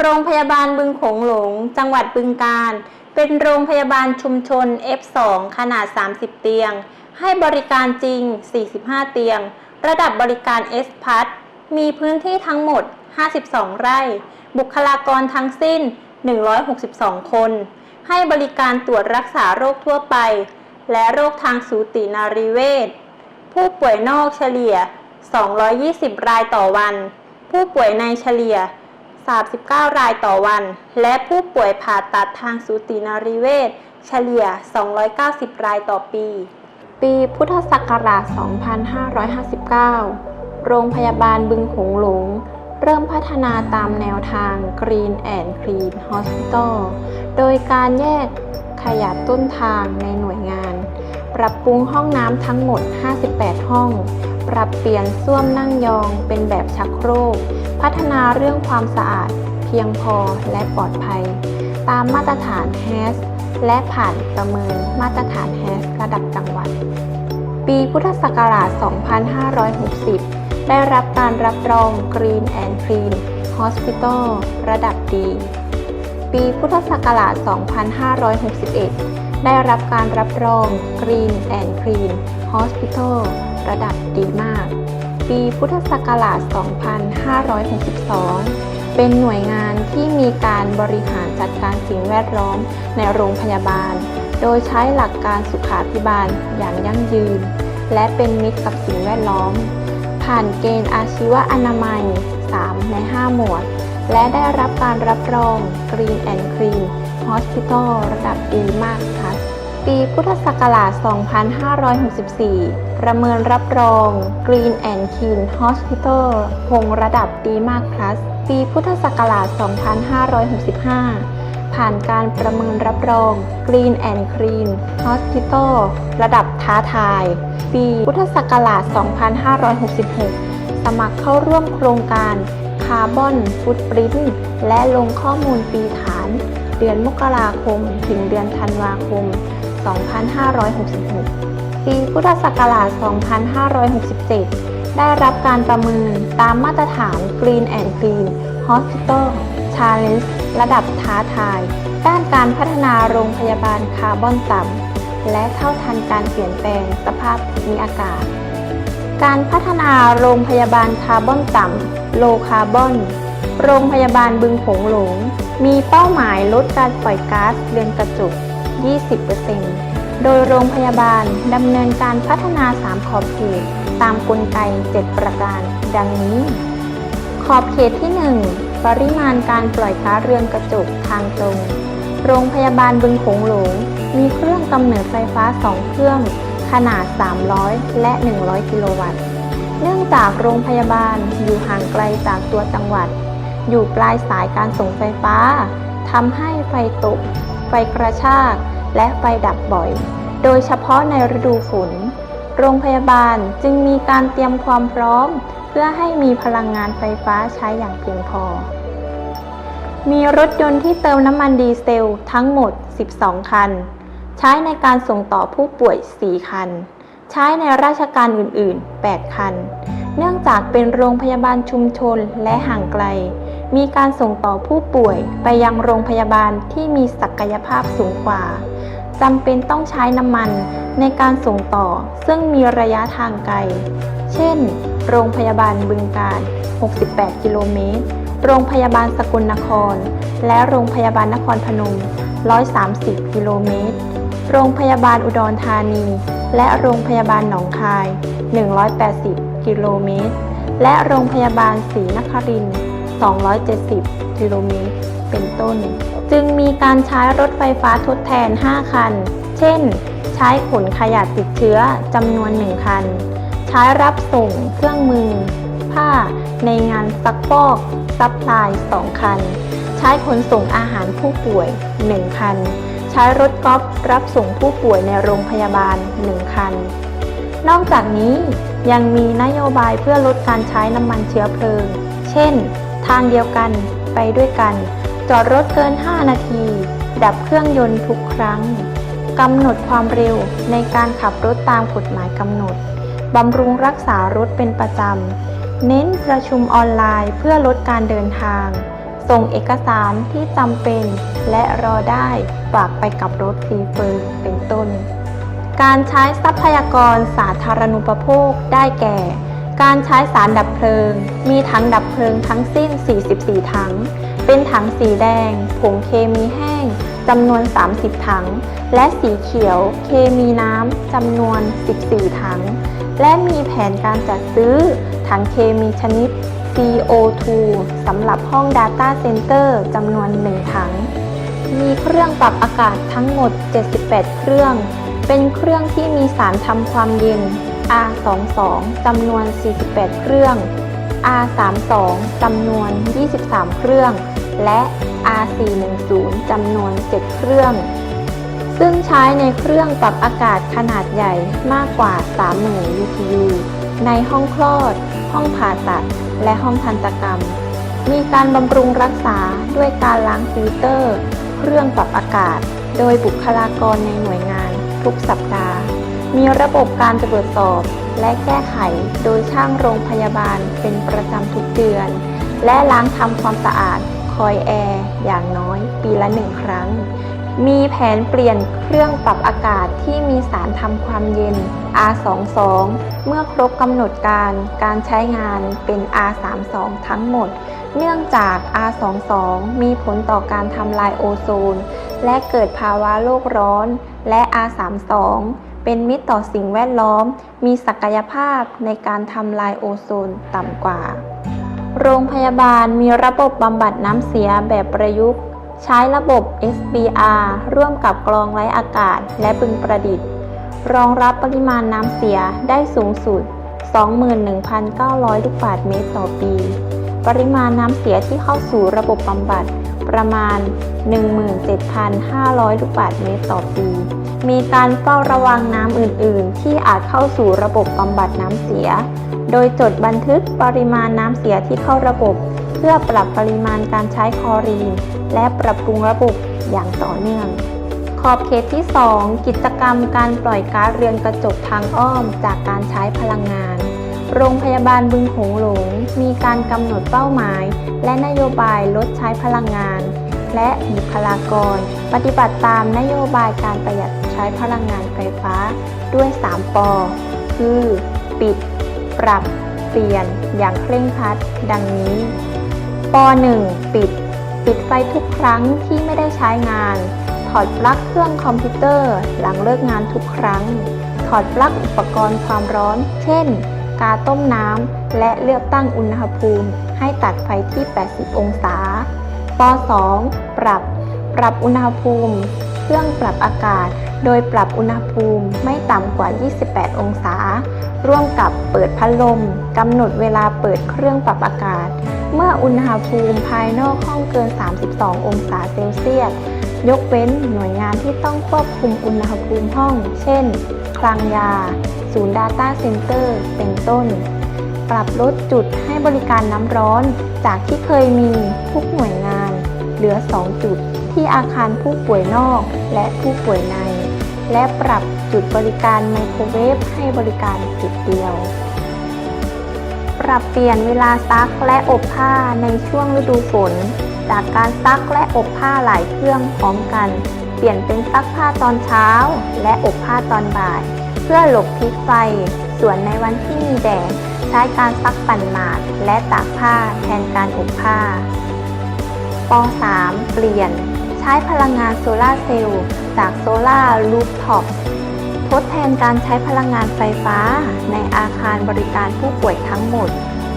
โรงพยาบาลบึงโขงหลง จังหวัดบึงกาฬเป็นโรงพยาบาลชุมชน F2 ขนาด 30 เตียง ให้บริการจริง 45 เตียง ระดับบริการ S พัทมีพื้นที่ทั้งหมด 52 ไร่ บุคลากรทั้งสิ้น 162 คน ให้บริการตรวจรักษาโรคทั่วไป และโรคทางสูตินารีเวช ผู้ป่วยนอกเฉลี่ย 220 รายต่อวัน ผู้ป่วยในเฉลี่ย 39 รายต่อวัน และผู้ป่วยผ่าตัดทางสูตินารีเวชเฉลี่ย 290 รายต่อปี ปีพุทธศักราช 2559 โรงพยาบาลบึงโขงหลง เริ่มพัฒนาตามแนวทาง Green and Clean Hospital โดยการแยกขยะต้นทางในหน่วยงาน ปรับปรุงห้องน้ำทั้งหมด 58 ห้อง ปรับเปลี่ยนส้วมนั่งยองเป็นแบบชักโครก พัฒนาเรื่องความสะอาด เพียงพอและปลอดภัย ตามมาตรฐาน HAS และผ่านประเมินมาตรฐาน HAS ระดับจังหวัด ปีพุทธศักราช 2560 ได้รับการรับรอง Green and Clean Hospital ระดับดี ปีพุทธศักราช 2561 ได้รับการรับรอง Green and Clean Hospital ระดับดีมาก ปีพุทธศักราช 2562 เป็นหน่วยงานที่มีการบริหารจัดการสิ่งแวดล้อมในโรงพยาบาล โดยใช้หลักการสุขาภิบาลอย่างยั่งยืน และเป็นมิตรกับสิ่งแวดล้อม ผ่านเกณฑ์อาชีวอนามัย 3 ใน 5 หมวด และได้รับการรับรอง Green and Clean Hospital ระดับดีมากค่ะ ปีพุทธศักราช 2564 ประเมินรับรอง Green and Clean Hospital คงระดับดีมาก plus ปีพุทธศักราช 2565 ผ่านการประเมินรับรอง Green and Clean Hospital ระดับท้าทาย ปีพุทธศักราช 2566 สมัครเข้าร่วมโครงการคาร์บอนฟุตปรินและลงข้อมูลปีฐาน เดือนมกราคม ถึงเดือนธันวาคม 2566 ปีพุทธศักราช 2567 ได้รับการประเมินตามมาตรฐาน Green and Clean Hospital Challenge ระดับท้าทาย ด้านการพัฒนาโรงพยาบาลคาร์บอนต่ำและเท่าทันการเปลี่ยนแปลงสภาพภูมิอากาศ การพัฒนาโรงพยาบาลคาร์บอนต่ำ low carbon โรงพยาบาลบึงโขงหลง มีเป้าหมายลดการปล่อยก๊าซเรือนกระจก 20%โดยโรงพยาบาลดำเนินการพัฒนา 3 ขอบเขต ตามกลไก 7 ประการ ดังนี้ ขอบเขตที่ 1 ปริมาณการปล่อยก๊าซเรือนกระจกทางตรง โรงพยาบาลบึงโขงหลง มีเครื่องกำเนิดไฟฟ้า 2 เครื่องขนาด 300 และ 100 กิโลวัตต์ เนื่องจากโรงพยาบาลอยู่ห่างไกลจากตัวจังหวัด อยู่ปลายสายการส่งไฟฟ้าทำให้ไฟตก ไฟกระชาก และไฟดับบ่อย โดยเฉพาะในฤดูฝน โรงพยาบาลจึงมีการเตรียมความพร้อม เพื่อให้มีพลังงานไฟฟ้าใช้อย่างเพียงพอ มีรถยนต์ที่เติมน้ำมันดีเซลทั้งหมด 12 คัน ใช้ในการส่งต่อผู้ป่วย 4 คัน ใช้ในราชการอื่น ๆ 8 คัน เนื่องจากเป็นโรงพยาบาลชุมชนและห่างไกล มีการส่งต่อผู้ป่วยไปยังโรงพยาบาลที่มีศักยภาพสูงกว่าจำเป็นต้องใช้น้ำมันในการส่งต่อซึ่งมีระยะทางไกล เช่น โรงพยาบาลบึงกาฬ68 กิโลเมตร โรงพยาบาลสกลนคร และโรงพยาบาลนครพนม 130 กิโลเมตร โรงพยาบาลอุดรธานี และโรงพยาบาลหนองคาย 180 กิโลเมตร และโรงพยาบาลศรีนครินทร์ 270 กิโลเมตร เป็นต้น จึงมีการใช้รถไฟฟ้าทดแทน 5 คัน เช่น ใช้ขนขยะติดเชื้อจำนวน 1 คัน ใช้รับส่งเครื่องมือ ผ้า ในงานซักฟอกซัพพลาย 2 คัน ใช้ขนส่งอาหารผู้ป่วย 1 คัน ใช้รถกอล์ฟรับส่งผู้ป่วยในโรงพยาบาล 1 คัน นอกจากนี้ยังมีนโยบายเพื่อลดการใช้น้ำมันเชื้อเพลิง เช่น ทางเดียวกันไปด้วยกัน จอดรถเกิน 5 นาที ดับเครื่องยนต์ทุกครั้งกำหนดความเร็วในการขับรถตามกฎหมายกำหนดบำรุงรักษารถเป็นประจำ เน้นประชุมออนไลน์เพื่อลดการเดินทาง ส่งเอกสารที่จำเป็น และรอได้ฝากไปกับรถรีเฟอร์เป็นต้น การใช้ทรัพยากรสาธารณูปโภคได้แก่ การใช้สารดับเพลิง มีถังดับเพลิงทั้งสิ้น 44 ถัง เป็นถังสีแดง ผงเคมีแห้งจำนวน 30 ถัง และสีเขียว เคมีน้ำจำนวน 14 ถัง และมีแผนการจัดซื้อ ถังเคมีชนิด CO2 สำหรับห้อง Data Center จำนวน 1 ถัง มีเครื่องปรับอากาศทั้งหมด 78 เครื่อง เป็นเครื่องที่มีสารทำความเย็น R22 จำนวน 48 เครื่อง R32 จำนวน 23 เครื่อง และ R410 จำนวน 7 เครื่อง ซึ่งใช้ในเครื่องปรับอากาศขนาดใหญ่มากกว่า 30,000 BTU ในห้องคลอด ห้องผ่าตัด และห้องทันตกรรม มีการบำรุงรักษาด้วยการล้างฟิลเตอร์ เครื่องปรับอากาศ โดยบุคลากรในหน่วยงานทุกสัปดาห์ มีระบบการตรวจสอบ และแก้ไขโดยช่างโรงพยาบาลเป็นประจำทุกเดือน และล้างทำความสะอาดคอยแอร์อย่างน้อยปีละหนึ่งครั้ง มีแผนเปลี่ยนเครื่องปรับอากาศที่มีสารทำความเย็น R22 เมื่อครบกำหนดการการใช้งานเป็น R32 ทั้งหมด เนื่องจาก R22 มีผลต่อการทำลายโอโซน และเกิดภาวะโลกร้อน และ R32 เป็นมิตรต่อสิ่งแวดล้อม มีศักยภาพในการทำลายโอโซนต่ำกว่า โรงพยาบาลมีระบบบำบัดน้ำเสียแบบประยุกต์ ใช้ระบบ SBR ร่วมกับกรองไร้อากาศและบึงประดิษฐ์ รองรับปริมาณน้ำเสียได้สูงสุด 21,900 ลูกบาศก์เมตรต่อปี ปริมาณน้ำเสียที่เข้าสู่ระบบบำบัดประมาณ 17,500 ลูกบาศก์เมตรต่อปี มีการเฝ้าระวังน้ำอื่น ๆ ที่อาจเข้าสู่ระบบบำบัดน้ำเสีย โดยจดบันทึกปริมาณน้ำเสียที่เข้าระบบ เพื่อปรับปริมาณการใช้คลอรีน และปรับปรุงระบบอย่างต่อเนื่อง ขอบเขตที่ 2 กิจกรรมการปล่อยก๊าซเรือนกระจกทางอ้อมจากการใช้พลังงาน โรงพยาบาลบึงโขงหลง มีการกำหนดเป้าหมาย และนโยบายลดใช้พลังงาน และบุคลากร ปฏิบัติตามนโยบายการประหยัดใช้พลังงานไฟฟ้าด้วย 3 ปอ คือ ปิด ปรับ เปลี่ยน อย่างเคร่งครัด ดังนี้ ป .1 ปิด ปิดไฟทุกครั้งที่ไม่ได้ใช้งาน ถอดปลั๊กเครื่องคอมพิวเตอร์หลังเลิกงานทุกครั้ง ถอดปลั๊กอุปกรณ์ความร้อน เช่น กาต้มน้ำ และเลือกตั้งอุณหภูมิ ให้ตัดไฟที่ 80 องศา ป .2 ปรับ ปรับอุณหภูมิ เครื่องปรับอากาศ โดยปรับอุณหภูมิไม่ต่ำกว่า 28 องศา ร่วมกับเปิดพัดลมกำหนดเวลาเปิดเครื่องปรับอากาศ เมื่ออุณหภูมิภายนอกห้องเกิน 32 องศาเซลเซียสยกเว้นหน่วยงานที่ต้องควบคุมอุณหภูมิห้อง เช่น คลังยา ศูนย์ Data Center เป็นต้น ปรับลดจุดให้บริการน้ำร้อนจากที่เคยมีทุกหน่วยงาน เหลือ 2 จุดที่อาคารผู้ป่วยนอกและผู้ป่วยใน และปรับจุดบริการไมโครเวฟให้บริการจุดเดียว ปรับเปลี่ยนเวลาซักและอบผ้าในช่วงฤดูฝน จากการซักและอบผ้าหลายเครื่องพร้อมกัน เปลี่ยนเป็นซักผ้าตอนเช้า และอบผ้าตอนบ่าย เพื่อหลบพิษไฟส่วนในวันที่มีแดด ใช้การซักปั่นหมาดและตากผ้าแทนการอบผ้าป .3 เปลี่ยน ใช้พลังงานโซลาร์เซลล์จากโซลาร์ลูฟท็อปทดแทนการใช้พลังงานไฟฟ้า ในอาคารบริการผู้ป่วยทั้งหมด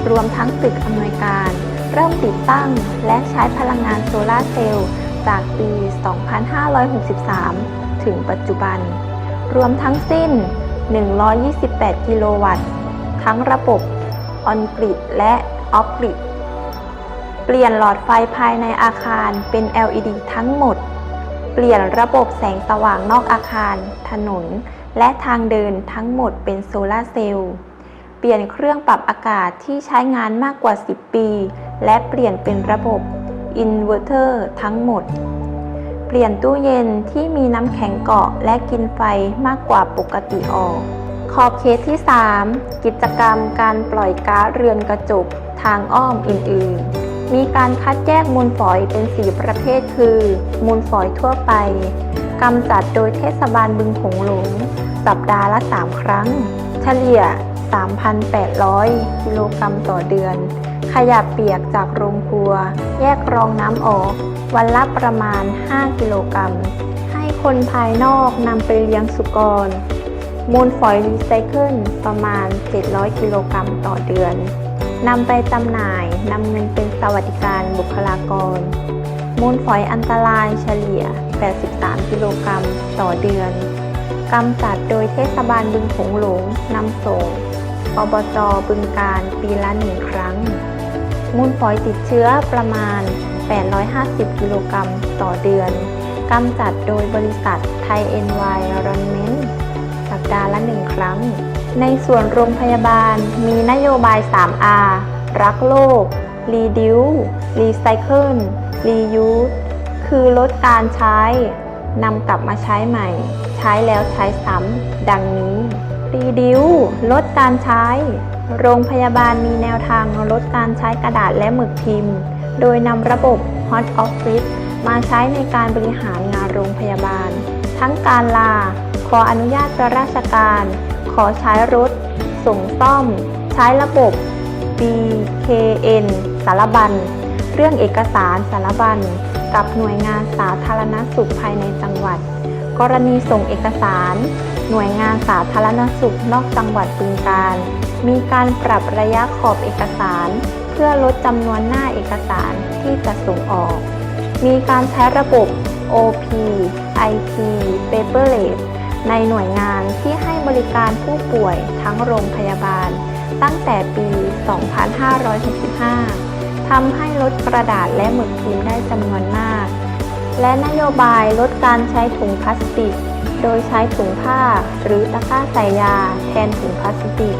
รวมทั้งตึกอำนวยการ เริ่มติดตั้งและใช้พลังงานโซลาร์เซลล์จากปี 2563 ถึงปัจจุบัน รวมทั้งสิ้น 128 กิโลวัตต์ ทั้งระบบออนกริดและออฟกริดเปลี่ยนหลอดไฟภายในอาคารเป็น LED ทั้งหมด เปลี่ยนระบบแสงสว่างนอกอาคาร ถนน และทางเดินทั้งหมดเป็นโซลาร์เซลล์ เปลี่ยนเครื่องปรับอากาศที่ใช้งานมากกว่า 10 ปี และเปลี่ยนเป็นระบบอินเวอร์เตอร์ทั้งหมด เปลี่ยนตู้เย็นที่มีน้ำแข็งเกาะและกินไฟมากกว่าปกติออก ขอบเขตที่ 3 กิจกรรมการปล่อยก๊าซเรือนกระจกทางอ้อมอื่น ๆ มีการคัดแยกมูลฝอยเป็น 4 ประเภทคือ มูลฝอยทั่วไปกำจัดโดยเทศบาลบึงโขงหลง สัปดาห์ละ 3 ครั้ง เฉลี่ย 3,800 กิโลกรัมต่อเดือน ขยะเปียกจากโรงครัว แยกรองน้ำออก วันละประมาณ 5 กิโลกรัม ให้คนภายนอกนำไปเลี้ยงสุกร มูลฝอยรีไซเคิลประมาณ 700 กิโลกรัมต่อเดือนนำไปจำหน่ายนำเงินเป็นสวัสดิการบุคลากร มูลฝอยอันตรายเฉลี่ย 83 กิโลกรัมต่อเดือนกำจัดโดยเทศบาลบึงโขงหลงนำส่งอบจบึงการปีละหนึ่งครั้ง มูลฝอยติดเชื้อประมาณ 850 กิโลกรัมต่อเดือนกำจัดโดยบริษัทไทยเอ็นไวรอนเมนต์ สัปดาห์ละหนึ่งครั้ง ในส่วนโรงพยาบาลมีนโยบาย 3R รักโลก Reduce Recycle Reuse คือลดการใช้นำกลับมาใช้ใหม่ ใช้แล้วใช้ซ้ำดังนี้ Reduce ลดการใช้ โรงพยาบาลมีแนวทางลดการใช้กระดาษและหมึกพิมพ์ โดยนำระบบ Hot Office มาใช้ในการบริหารงานโรงพยาบาล ทั้งการลา ขออนุญาตราชการ ขอใช้รถ ส่งซ่อม ใช้ระบบ BKN สารบัญ เรื่องเอกสารสารบัญ กับหน่วยงานสาธารณสุขภายในจังหวัด กรณีส่งเอกสาร หน่วยงานสาธารณสุขนอกจังหวัดบึงการ มีการปรับระยะขอบเอกสาร เพื่อลดจำนวนหน้าเอกสารที่จะส่งออก มีการใช้ระบบ OP IT Paperless ในหน่วยงานที่ให้บริการผู้ป่วยทั้งโรงพยาบาล ตั้งแต่ปี 2565 ทำให้ลดกระดาษและหมึกพิมพ์ได้จำนวนมาก และนโยบายลดการใช้ถุงพลาสติก โดยใช้ถุงผ้าหรือตะกร้าใส่ยาแทนถุงพลาสติก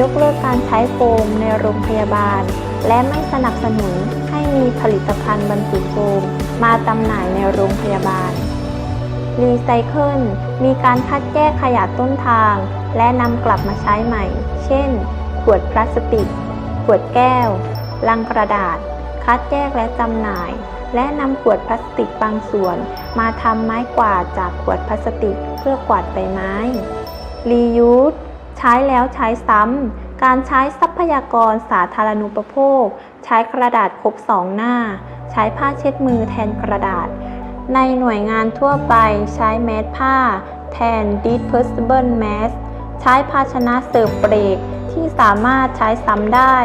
ยกเลิกการใช้โฟมในโรงพยาบาล และไม่สนับสนุนให้มีผลิตภัณฑ์บรรจุโฟมมาจำหน่ายในโรงพยาบาล รีไซเคิล มีการคัดแยกขยะต้นทาง และนำกลับมาใช้ใหม่ เช่น ขวดพลาสติก ขวดแก้ว ลังกระดาษ คัดแยกและจำหน่าย และนำขวดพลาสติกบางส่วน มาทำไม้กวาดจากขวดพลาสติกเพื่อกวาดใบไม้ Reuse ใช้แล้วใช้ซ้ำ การใช้ทรัพยากรสาธารณูปโภค ใช้กระดาษครบสองหน้า ใช้ผ้าเช็ดมือแทนกระดาษ ในหน่วยงานทั่วไปใช้แมสผ้า แทน disposable mask ใช้ภาชนะเสิร์ฟเบรกที่สามารถใช้ซ้ำได้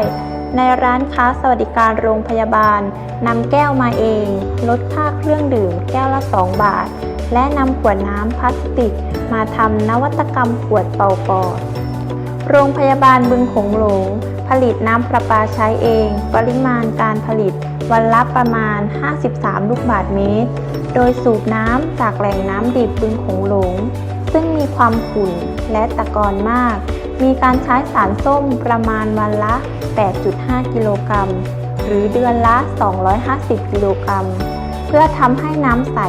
ในร้านค้าสวัสดิการโรงพยาบาลนำแก้วมาเอง ลดค่าเครื่องดื่มแก้วละ 2 บาท และนำขวดน้ำพลาสติก มาทำนวัตกรรมขวดเป่าปอด โรงพยาบาลบึงขงหลงผลิตน้ำประปาใช้เอง ปริมาณการผลิต วันละประมาณ 53 ลูกบาทเมตร โดยสูบน้ำจากแหล่งน้ำดิบบึงโขงหลง ซึ่งมีความขุ่นและตะกอนมาก มีการใช้สารส้มประมาณวันละ 8.5 กิโลกรัม หรือเดือนละ 250 กิโลกรัม เพื่อทำให้น้ำใส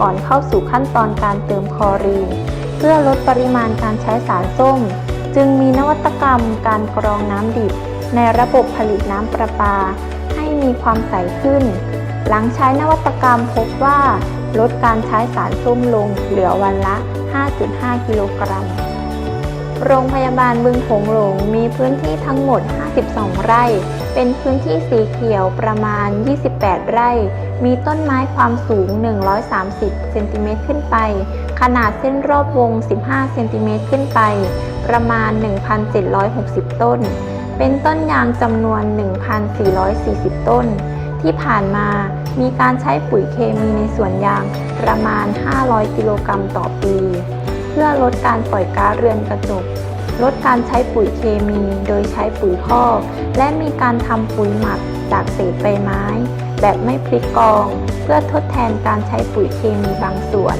ก่อนเข้าสู่ขั้นตอนการเติมคลอรีน เพื่อลดปริมาณการใช้สารส้ม จึงมีนวัตกรรมการกรองน้ำดิบในระบบผลิตน้ำประปา ให้มีความใสขึ้น หลังใช้นวัตกรรมพบว่า ลดการใช้สารส้มลงเหลือวันละ 5.5 กิโลกรัม โรงพยาบาลบึงโขงหลงมีพื้นที่ทั้งหมด 52 ไร่ เป็นพื้นที่สีเขียวประมาณ 28 ไร่ มีต้นไม้ความสูง 130 เซนติเมตรขึ้นไป ขนาดเส้นรอบวง 15 เซนติเมตรขึ้นไป ประมาณ 1,760 ต้น เป็นต้นยางจำนวน 1,440 ต้น ที่ผ่านมามีการใช้ปุ๋ยเคมีในสวนยางประมาณ 500 กิโลกรัมต่อปี เพื่อลดการปล่อยก๊าซเรือนกระจก ลดการใช้ปุ๋ยเคมีโดยใช้ปุ๋ยคอกและมีการทำปุ๋ยหมักจากเศษใบไม้ แบบไม่พลิกกอง เพื่อทดแทนการใช้ปุ๋ยเคมีบางส่วน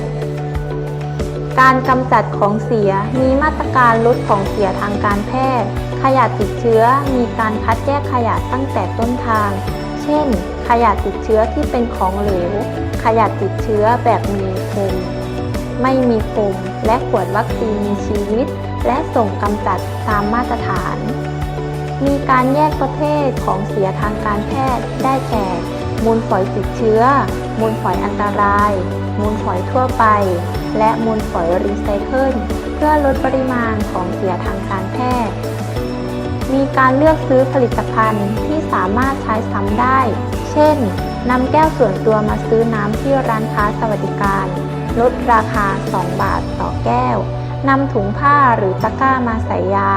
การกำจัดของเสียมีมาตรการลดของเสียทางการแพทย์ ขยะติดเชื้อมีการคัดแยกขยะตั้งแต่ต้นทาง เช่น ขยะติดเชื้อที่เป็นของเหลว ขยะติดเชื้อแบบมีโฟมไม่มีโฟมและขวดวัคซีนมีชีวิต และส่งกำจัดตามมาตรฐาน มีการแยกประเภทของเสียทางการแพทย์ได้แก่ มูลฝอยติดเชื้อ มูลฝอยอันตราย มูลฝอยทั่วไป และมูลฝอยรีไซเคิลเพื่อลดปริมาณของเสียทางการแพทย์ มีการเลือกซื้อผลิตภัณฑ์ที่สามารถใช้ซ้ำได้ เช่นนำแก้วส่วนตัวมาซื้อน้ำที่ร้านค้าสวัสดิการ ลดราคา 2 บาทต่อแก้วนำถุงผ้าหรือตะกร้ามาใส่ยา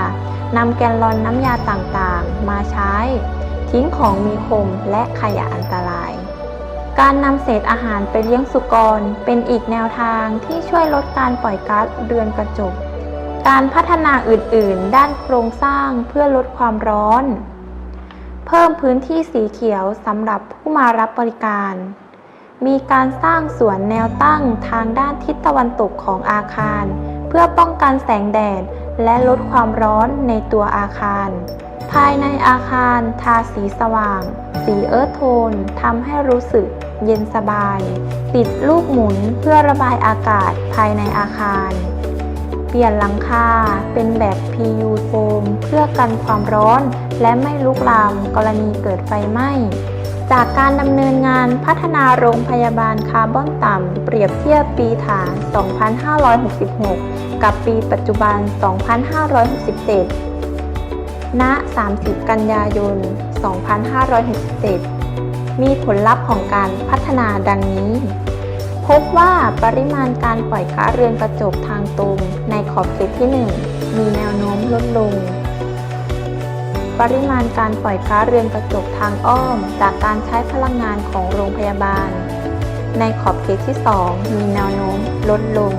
นำแกนลอนน้ำยาต่างๆ มาใช้ ทิ้งของมีคมและขยะอันตราย การนำเศษอาหารไปเลี้ยงสุกร เป็นอีกแนวทางที่ช่วยลดการปล่อยก๊าซเรือนกระจก การพัฒนาอื่นๆ ด้านโครงสร้างเพื่อลดความร้อน เพิ่มพื้นที่สีเขียวสำหรับผู้มารับบริการ มีการสร้างสวนแนวตั้งทางด้านทิศตะวันตกของอาคาร เพื่อป้องกันแสงแดดและลดความร้อนในตัวอาคาร ภายในอาคารทาสีสว่าง สีเอิร์ธโทนทำให้รู้สึกเย็นสบาย ติดลูกหมุนเพื่อระบายอากาศภายในอาคาร ปลี่ยนหลังคาเป็นแบบ PU โฟมเพื่อกันความร้อน และไม่ลุกลามกรณีเกิดไฟไหม้ จากการดำเนินงานพัฒนาโรงพยาบาลคาร์บอนต่ำ เปรียบเทียบปีฐาน 2566 กับปีปัจจุบัน 2567 ณ 30 กันยายน 2567 มีผลลัพธ์ของการพัฒนาดังนี้ พบว่าปริมาณการปล่อยก๊าซเรือนกระจกทางตรงในขอบเขตที่ 1 มีแนวโน้มลดลง ปริมาณการปล่อยก๊าซเรือนกระจกทางอ้อม จากการใช้พลังงานของโรงพยาบาล ในขอบเขตที่ 2 มีแนวโน้มลดลง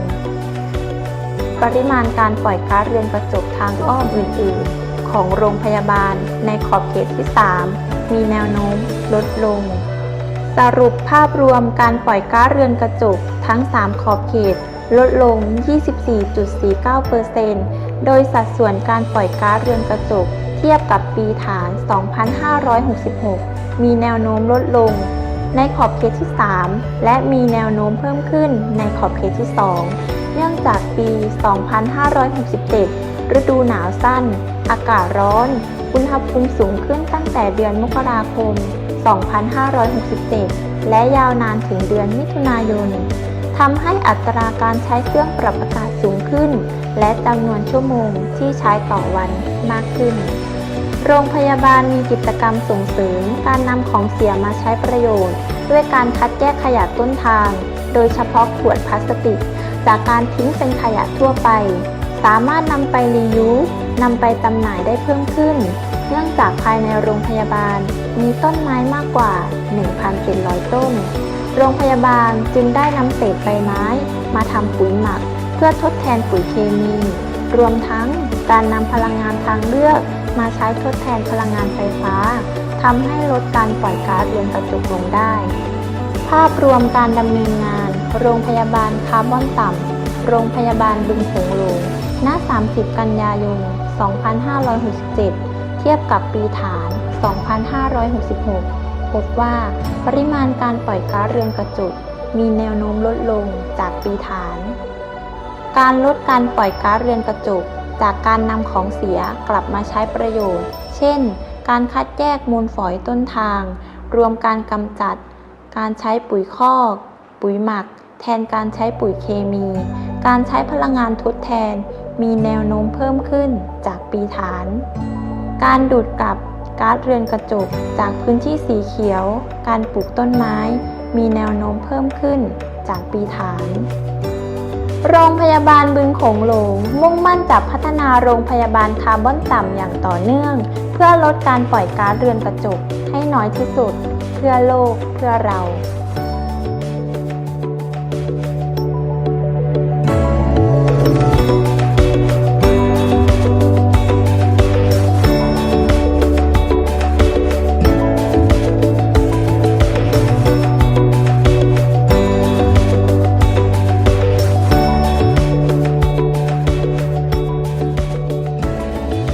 ปริมาณการปล่อยก๊าซเรือนกระจกทางอ้อมอื่น ๆ ของโรงพยาบาล ในขอบเขตที่ 3 มีแนวโน้มลดลง สรุปภาพรวมการปล่อยก๊าซเรือนกระจกทั้ง 3 ขอบเขต ลดลง 24.49%โดยสัดส่วนการปล่อยก๊าซเรือนกระจก เทียบกับปีฐาน 2566 มีแนวโน้มลดลง ในขอบเขตที่ 3 และมีแนวโน้มเพิ่มขึ้นในขอบเขตที่ 2 เนื่องจากปี 2567 ฤดูหนาวสั้น อากาศร้อน อุณหภูมิสูงขึ้นตั้งแต่เดือนมกราคม 2567 และยาวนานถึงเดือนมิถุนายนทำให้อัตราการใช้เครื่องปรับอากาศสูงขึ้น และจำนวนชั่วโมงที่ใช้ต่อวันมากขึ้น โรงพยาบาลมีกิจกรรมส่งเสริมการนำของเสียมาใช้ประโยชน์ ด้วยการคัดแยกขยะต้นทาง โดยเฉพาะขวดพลาสติก จากการทิ้งเป็นขยะทั่วไป สามารถนำไปรียูสนำไปจำหน่ายได้เพิ่มขึ้น เนื่องจากภายในโรงพยาบาล มีต้นไม้มากกว่า 1,700 ต้น โรงพยาบาลจึงได้นำเศษใบไม้ มาทำปุ๋ยหมัก เพื่อทดแทนปุ๋ยเคมี รวมทั้งการนำพลังงานทางเลือก มาใช้ทดแทนพลังงานไฟฟ้าทำให้ลดการปล่อยก๊าซเรือนกระจกลงได้ ภาพรวมการดำเนินงาน โรงพยาบาลคาร์บอนต่ำ โรงพยาบาลบึงโขงหลงณ 30 กันยายน 2567 เทียบกับปีฐาน 2566 พบว่าปริมาณการปล่อยก๊าซเรือนกระจกมีแนวโน้มลดลงจากปีฐาน การลดการปล่อยก๊าซเรือนกระจกจากการนำของเสียกลับมาใช้ประโยชน์ เช่น การคัดแยกมูลฝอยต้นทาง รวมการกำจัด การใช้ปุ๋ยคอก ปุ๋ยหมัก แทนการใช้ปุ๋ยเคมี การใช้พลังงานทดแทน มีแนวโน้มเพิ่มขึ้นจากปีฐาน การดูดกลับ ก๊าซเรือนกระจก จากพื้นที่สีเขียว การปลูกต้นไม้ มีแนวโน้มเพิ่มขึ้นจากปีฐาน โรงพยาบาลบึงโขงหลง มุ่งมั่นจะพัฒนาโรงพยาบาลคาร์บอนต่ำอย่างต่อเนื่อง เพื่อลดการปล่อยก๊าซเรือนกระจกให้น้อยที่สุด เพื่อโลกเพื่อเรา